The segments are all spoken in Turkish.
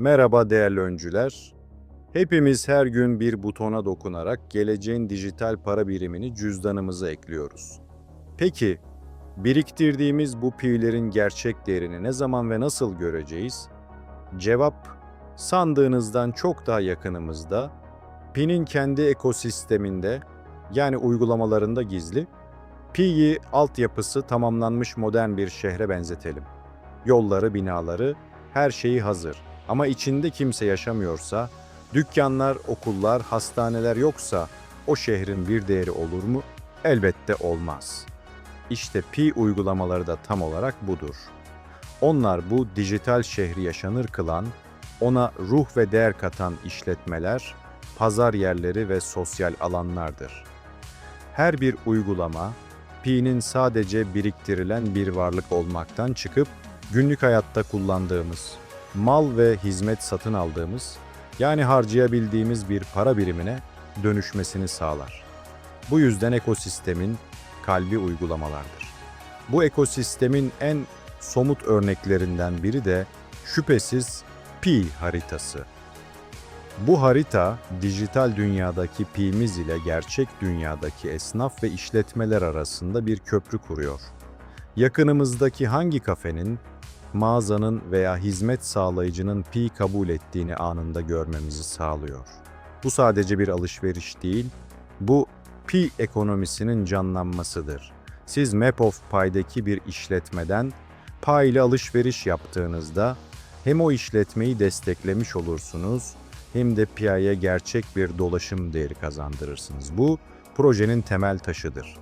Merhaba değerli öncüler. Hepimiz her gün bir butona dokunarak geleceğin dijital para birimini cüzdanımıza ekliyoruz. Peki, biriktirdiğimiz bu pi'lerin gerçek değerini ne zaman ve nasıl göreceğiz? Cevap, sandığınızdan çok daha yakınımızda, Pi'nin kendi ekosisteminde, yani uygulamalarında gizli, Pi'yi altyapısı tamamlanmış modern bir şehre benzetelim. Yolları, binaları, her şeyi hazır. Ama içinde kimse yaşamıyorsa, dükkanlar, okullar, hastaneler yoksa o şehrin bir değeri olur mu? Elbette olmaz. İşte Pi uygulamaları da tam olarak budur. Onlar bu dijital şehri yaşanır kılan, ona ruh ve değer katan işletmeler, pazar yerleri ve sosyal alanlardır. Her bir uygulama, Pi'nin sadece biriktirilen bir varlık olmaktan çıkıp günlük hayatta kullandığımız, mal ve hizmet satın aldığımız, yani harcayabildiğimiz bir para birimine dönüşmesini sağlar. Bu yüzden ekosistemin kalbi uygulamalardır. Bu ekosistemin en somut örneklerinden biri de şüphesiz Pi haritası. Bu harita, dijital dünyadaki Pi'miz ile gerçek dünyadaki esnaf ve işletmeler arasında bir köprü kuruyor. Yakınımızdaki hangi kafenin, mağazanın veya hizmet sağlayıcının Pi kabul ettiğini anında görmemizi sağlıyor. Bu sadece bir alışveriş değil, bu Pi ekonomisinin canlanmasıdır. Siz Map of Pi'deki bir işletmeden Pi ile alışveriş yaptığınızda hem o işletmeyi desteklemiş olursunuz hem de Pi'ye gerçek bir dolaşım değeri kazandırırsınız. Bu projenin temel taşıdır.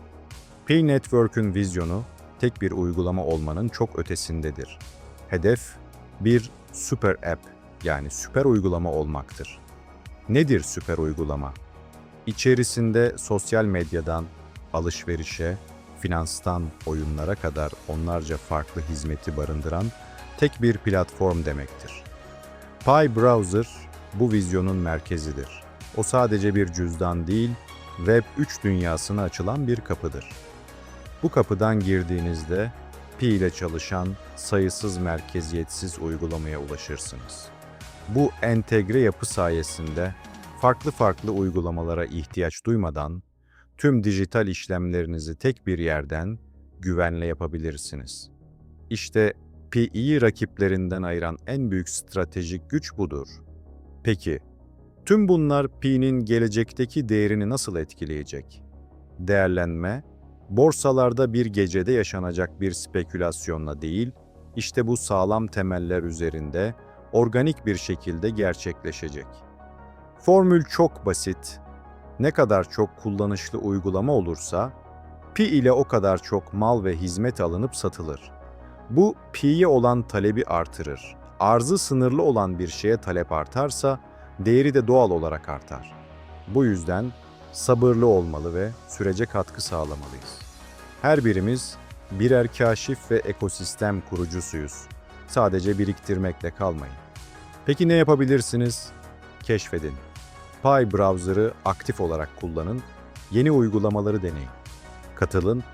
Pi Network'ün vizyonu tek bir uygulama olmanın çok ötesindedir. Hedef bir süper app yani süper uygulama olmaktır. Nedir süper uygulama? İçerisinde sosyal medyadan alışverişe, finanstan oyunlara kadar onlarca farklı hizmeti barındıran tek bir platform demektir. Pi Browser bu vizyonun merkezidir. O sadece bir cüzdan değil, Web 3 dünyasına açılan bir kapıdır. Bu kapıdan girdiğinizde Pi ile çalışan sayısız merkeziyetsiz uygulamaya ulaşırsınız. Bu entegre yapı sayesinde farklı farklı uygulamalara ihtiyaç duymadan tüm dijital işlemlerinizi tek bir yerden güvenle yapabilirsiniz. İşte Pi'yi rakiplerinden ayıran en büyük stratejik güç budur. Peki, tüm bunlar Pi'nin gelecekteki değerini nasıl etkileyecek? Değerlenme, borsalarda bir gecede yaşanacak bir spekülasyonla değil, işte bu sağlam temeller üzerinde organik bir şekilde gerçekleşecek. Formül çok basit. Ne kadar çok kullanışlı uygulama olursa, Pi ile o kadar çok mal ve hizmet alınıp satılır. Bu Pi'ye olan talebi artırır. Arzı sınırlı olan bir şeye talep artarsa, değeri de doğal olarak artar. Bu yüzden sabırlı olmalı ve sürece katkı sağlamalıyız. Her birimiz birer kaşif ve ekosistem kurucusuyuz. Sadece biriktirmekle kalmayın. Peki ne yapabilirsiniz? Keşfedin. Pi browser'ı aktif olarak kullanın, yeni uygulamaları deneyin. Katılın,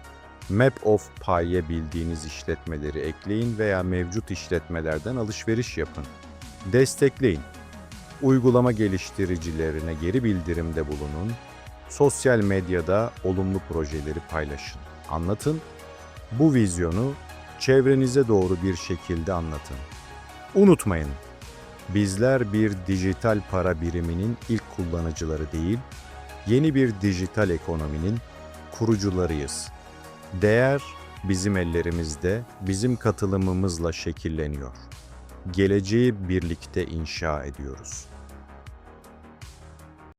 Map of Pi'ye bildiğiniz işletmeleri ekleyin veya mevcut işletmelerden alışveriş yapın. Destekleyin. Uygulama geliştiricilerine geri bildirimde bulunun. Sosyal medyada olumlu projeleri paylaşın. Anlatın. Bu vizyonu çevrenize doğru bir şekilde anlatın. Unutmayın, bizler bir dijital para biriminin ilk kullanıcıları değil, yeni bir dijital ekonominin kurucularıyız. Değer bizim ellerimizde, bizim katılımımızla şekilleniyor. Geleceği birlikte inşa ediyoruz.